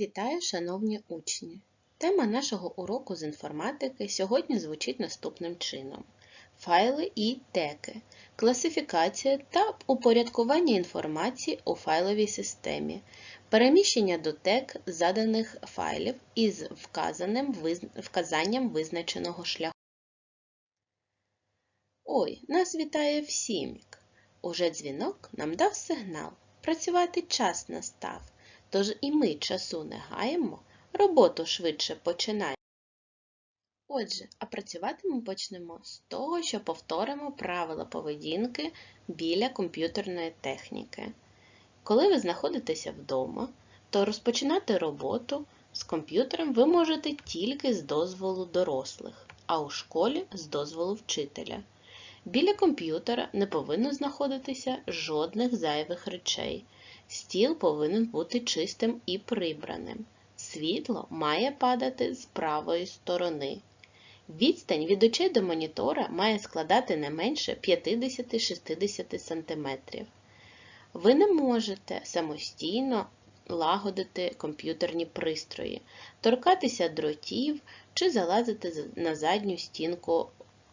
Вітаю, шановні учні! Тема нашого уроку з інформатики сьогодні звучить наступним чином: файли і теки, класифікація та упорядкування інформації у файловій системі, переміщення до тек заданих файлів із вказаним вказанням визначеного шляху. Ой, нас вітає всімік! Уже дзвінок нам дав сигнал. Працювати час настав. Тож і ми часу не гаємо, роботу швидше починаємо. Отже, а працювати ми почнемо з того, що повторимо правила поведінки біля комп'ютерної техніки. Коли ви знаходитеся вдома, то розпочинати роботу з комп'ютером ви можете тільки з дозволу дорослих, а у школі з дозволу вчителя. Біля комп'ютера не повинно знаходитися жодних зайвих речей. Стіл повинен бути чистим і прибраним. Світло має падати з правої сторони. Відстань від очей до монітора має складати не менше 50-60 см. Ви не можете самостійно лагодити комп'ютерні пристрої, торкатися дротів чи залазити на задню стінку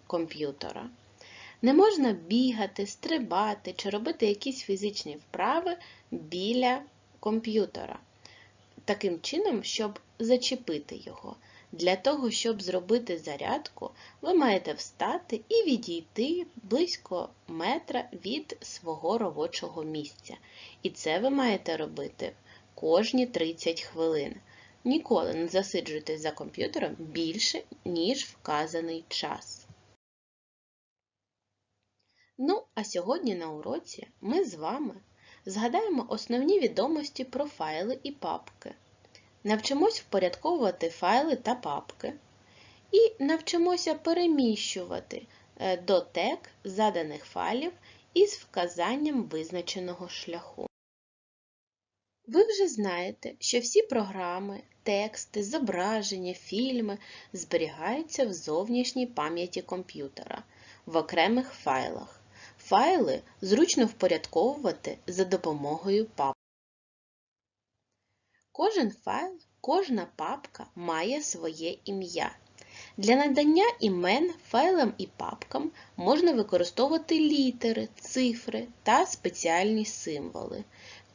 комп'ютера. Не можна бігати, стрибати чи робити якісь фізичні вправи біля комп'ютера. Таким чином, щоб зачепити його. Для того, щоб зробити зарядку, ви маєте встати і відійти близько метра від свого робочого місця. І це ви маєте робити кожні 30 хвилин. Ніколи не засиджуйтесь за комп'ютером більше, ніж вказаний час. Ну, а сьогодні на уроці ми з вами згадаємо основні відомості про файли і папки. Навчимось впорядковувати файли та папки і навчимося переміщувати е, до тек заданих файлів із вказанням визначеного шляху. Ви вже знаєте, що всі програми, тексти, зображення, фільми зберігаються в зовнішній пам'яті комп'ютера в окремих файлах. Файли зручно впорядковувати за допомогою папок. Кожен файл, кожна папка має своє ім'я. Для надання імен файлам і папкам можна використовувати літери, цифри та спеціальні символи.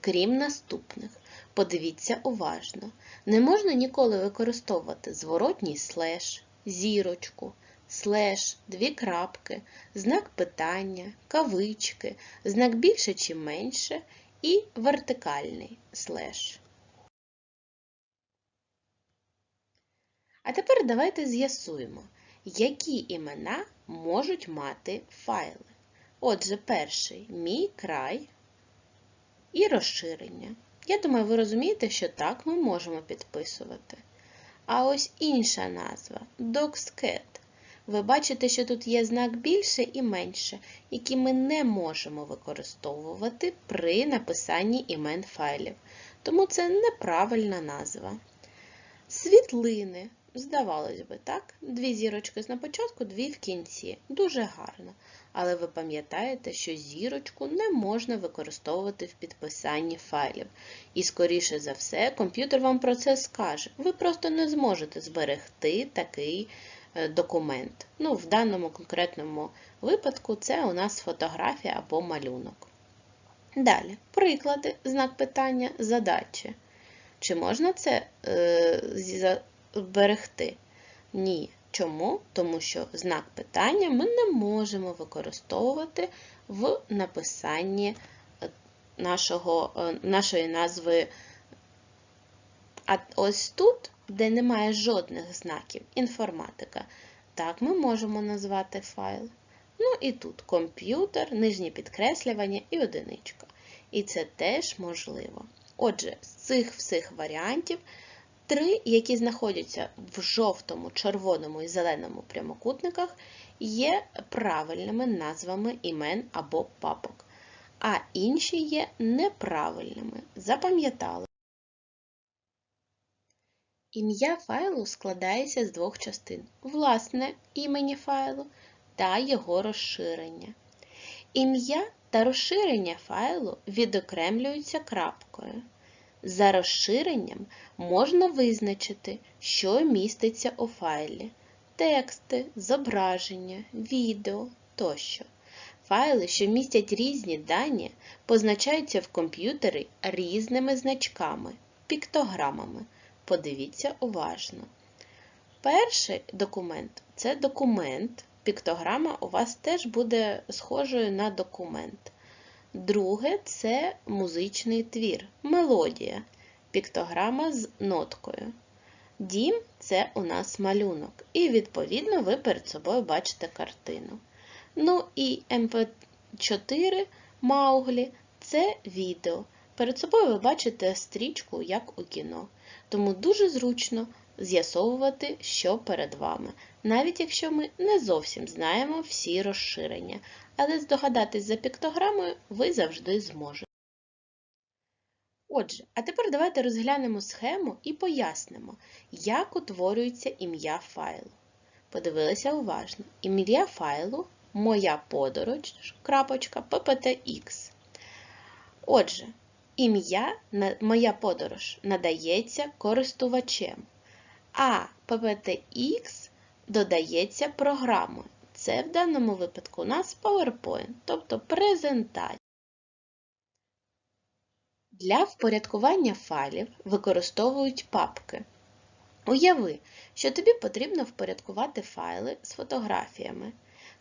Крім наступних, подивіться уважно, не можна ніколи використовувати зворотній слеш, зірочку, слеш, дві крапки, знак питання, кавички, знак більше чи менше і вертикальний слеш. А тепер давайте з'ясуємо, які імена можуть мати файли. Отже, перший мій край і розширення. Я думаю, ви розумієте, що так ми можемо підписувати. А ось інша назва DocsCat. Ви бачите, що тут є знак більше і менше, які ми не можемо використовувати при написанні імен файлів. Тому це неправильна назва. Світлини. Здавалось би, так? Дві зірочки на початку, дві в кінці. Дуже гарно. Але ви пам'ятаєте, що зірочку не можна використовувати в підписанні файлів. І, скоріше за все, комп'ютер вам про це скаже. Ви просто не зможете зберегти такий документ. Ну, В даному конкретному випадку це у нас фотографія або малюнок. Далі, приклади, знак питання, задачі. Чи можна це е, зберегти? Ні. Чому? Тому що знак питання ми не можемо використовувати в написанні нашого, нашої назви. А ось тут де немає жодних знаків інформатика. Так ми можемо назвати файл. Ну і тут комп'ютер, нижнє підкреслювання і одиничка. І це теж можливо. Отже, з цих всіх варіантів, три, які знаходяться в жовтому, червоному і зеленому прямокутниках, є правильними назвами імен або папок, а інші є неправильними. Запам'ятали. Ім'я файлу складається з двох частин власне імені файлу та його розширення. Ім'я та розширення файлу відокремлюються крапкою. За розширенням можна визначити, що міститься у файлі тексти, зображення, відео тощо. Файли, що містять різні дані, позначаються в комп'ютері різними значками, піктограмами. Подивіться уважно. Перший документ це документ. Піктограма у вас теж буде схожою на документ. Друге це музичний твір, мелодія, піктограма з ноткою. Дім це у нас малюнок, і, відповідно, ви перед собою бачите картину. Ну і МП4 Мауглі це відео. Перед собою ви бачите стрічку, як у кіно. Тому дуже зручно з'ясовувати, що перед вами, навіть якщо ми не зовсім знаємо всі розширення, але здогадатись за піктограмою ви завжди зможете. Отже, а тепер давайте розглянемо схему і пояснимо, як утворюється ім'я файлу. Подивилися уважно. Ім'я файлу моя подорож, крапочка, pptx. Отже, ім'я моя подорож надається користувачем, а pptx додається програмою. Це в даному випадку у нас PowerPoint, тобто презентація. Для впорядкування файлів використовують папки. Уяви, що тобі потрібно впорядкувати файли з фотографіями.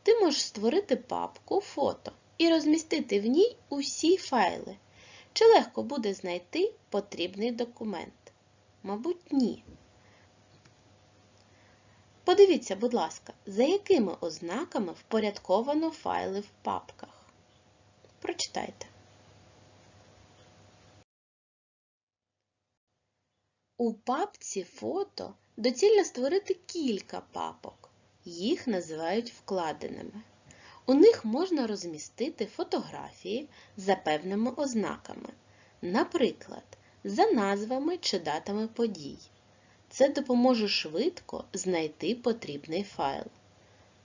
Ти можеш створити папку фото і розмістити в ній усі файли. Чи легко буде знайти потрібний документ? Мабуть, ні. Подивіться, будь ласка, за якими ознаками впорядковано файли в папках. Прочитайте. У папці фото доцільно створити кілька папок. Їх називають вкладеними. У них можна розмістити фотографії за певними ознаками, наприклад, за назвами чи датами подій. Це допоможе швидко знайти потрібний файл.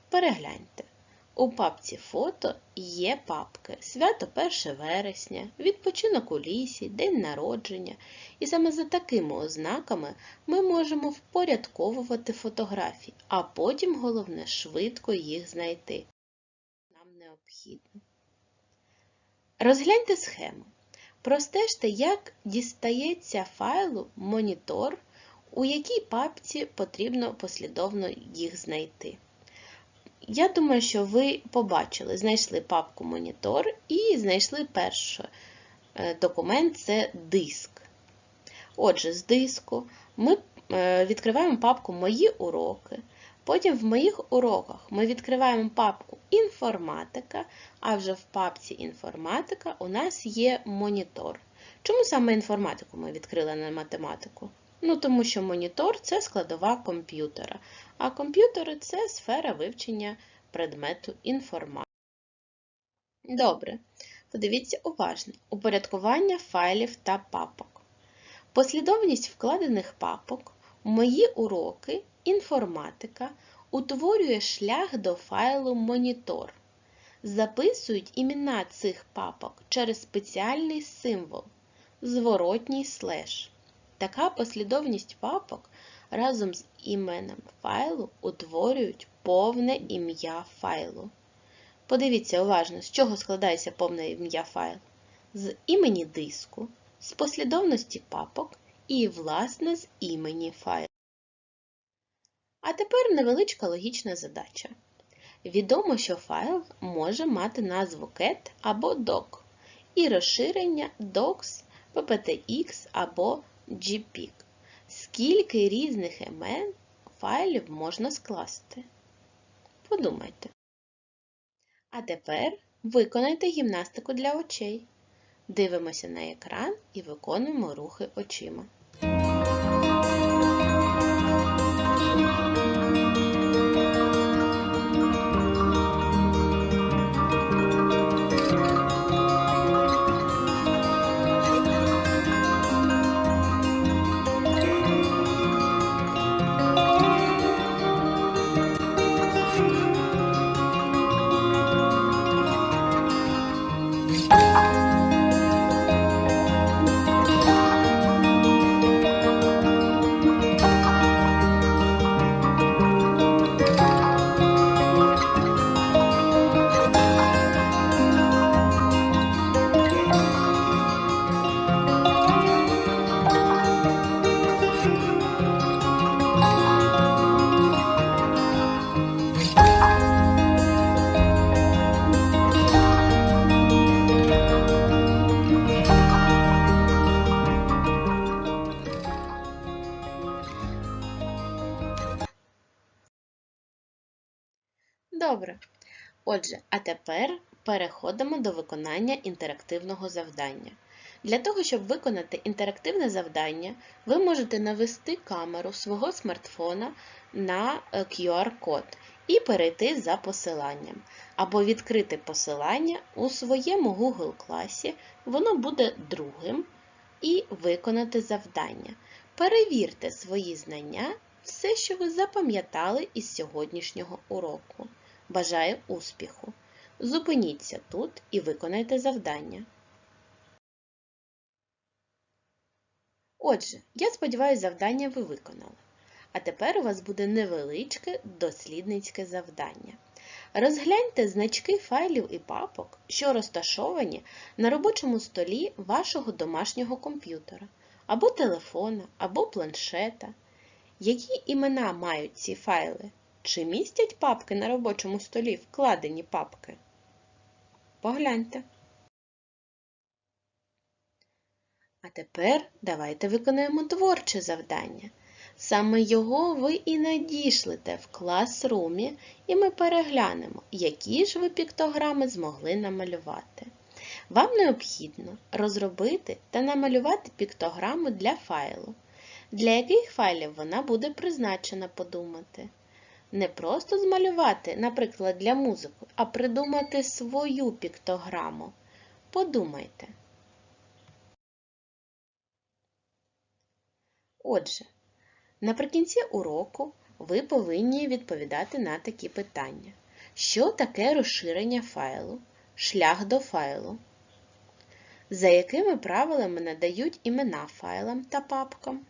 Перегляньте. У папці фото є папки Свято 1 вересня, відпочинок у лісі, День народження. І саме за такими ознаками ми можемо впорядковувати фотографії, а потім, головне, швидко їх знайти. Нам необхідно. Розгляньте схему. Простежте, як дістається файлу монітор, у якій папці потрібно послідовно їх знайти. Я думаю, що ви побачили, знайшли папку монітор і знайшли перший е, документ це диск. Отже, з диску ми е, відкриваємо папку Мої уроки. Потім в моїх уроках ми відкриваємо папку Інформатика, а вже в папці Інформатика у нас є монітор. Чому саме інформатику ми відкрили на математику? Ну, тому що монітор це складова комп'ютера, а комп'ютери це сфера вивчення предмету інформатики. Добре, подивіться уважно: упорядкування файлів та папок. Послідовність вкладених папок Мої уроки інформатика утворює шлях до файлу монітор. Записують імена цих папок через спеціальний символ зворотній слеш. Така послідовність папок разом з іменем файлу утворюють повне ім'я файлу. Подивіться уважно, з чого складається повне ім'я файлу. З імені диску, з послідовності папок і, власне, з імені файлу. А тепер невеличка логічна задача. Відомо, що файл може мати назву cat або doc і розширення docs, pptx або JPEG. Скільки різних імен файлів можна скласти? Подумайте. А тепер виконайте гімнастику для очей. Дивимося на екран і виконуємо рухи очима. Добре. Отже, а тепер переходимо до виконання інтерактивного завдання. Для того, щоб виконати інтерактивне завдання, ви можете навести камеру свого смартфона на е, QR-код і перейти за посиланням, або відкрити посилання у своєму Google класі, воно буде другим, і виконати завдання. Перевірте свої знання, все, що ви запам'ятали із сьогоднішнього уроку. Бажаю успіху! Зупиніться тут і виконайте завдання. Отже, я сподіваюся, завдання ви виконали. А тепер у вас буде невеличке дослідницьке завдання. Розгляньте значки файлів і папок, що розташовані на робочому столі вашого домашнього комп'ютера, або телефона, або планшета. Які імена мають ці файли? Чи містять папки на робочому столі вкладені папки? Погляньте. А тепер давайте виконаємо творче завдання. Саме його ви і надішлете в класрумі, і ми переглянемо, які ж ви піктограми змогли намалювати. Вам необхідно розробити та намалювати піктограму для файлу. Для яких файлів вона буде призначена подумати. Не просто змалювати, наприклад, для музики, а придумати свою піктограму. Подумайте. Отже, наприкінці уроку ви повинні відповідати на такі питання. Що таке розширення файлу? Шлях до файлу? За якими правилами надають імена файлам та папкам?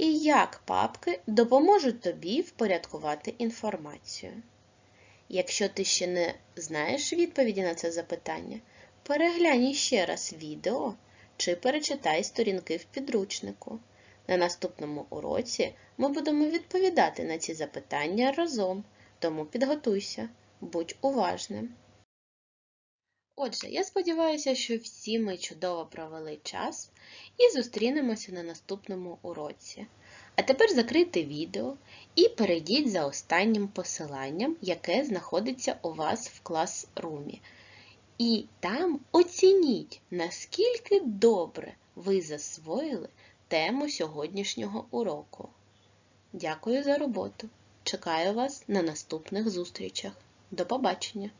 І як папки допоможуть тобі впорядкувати інформацію? Якщо ти ще не знаєш відповіді на це запитання, переглянь ще раз відео чи перечитай сторінки в підручнику. На наступному уроці ми будемо відповідати на ці запитання разом, тому підготуйся, будь уважним. Отже, я сподіваюся, що всі ми чудово провели час і зустрінемося на наступному уроці. А тепер закрийте відео і перейдіть за останнім посиланням, яке знаходиться у вас в класрумі. І там оцініть, наскільки добре ви засвоїли тему сьогоднішнього уроку. Дякую за роботу! Чекаю вас на наступних зустрічах. До побачення!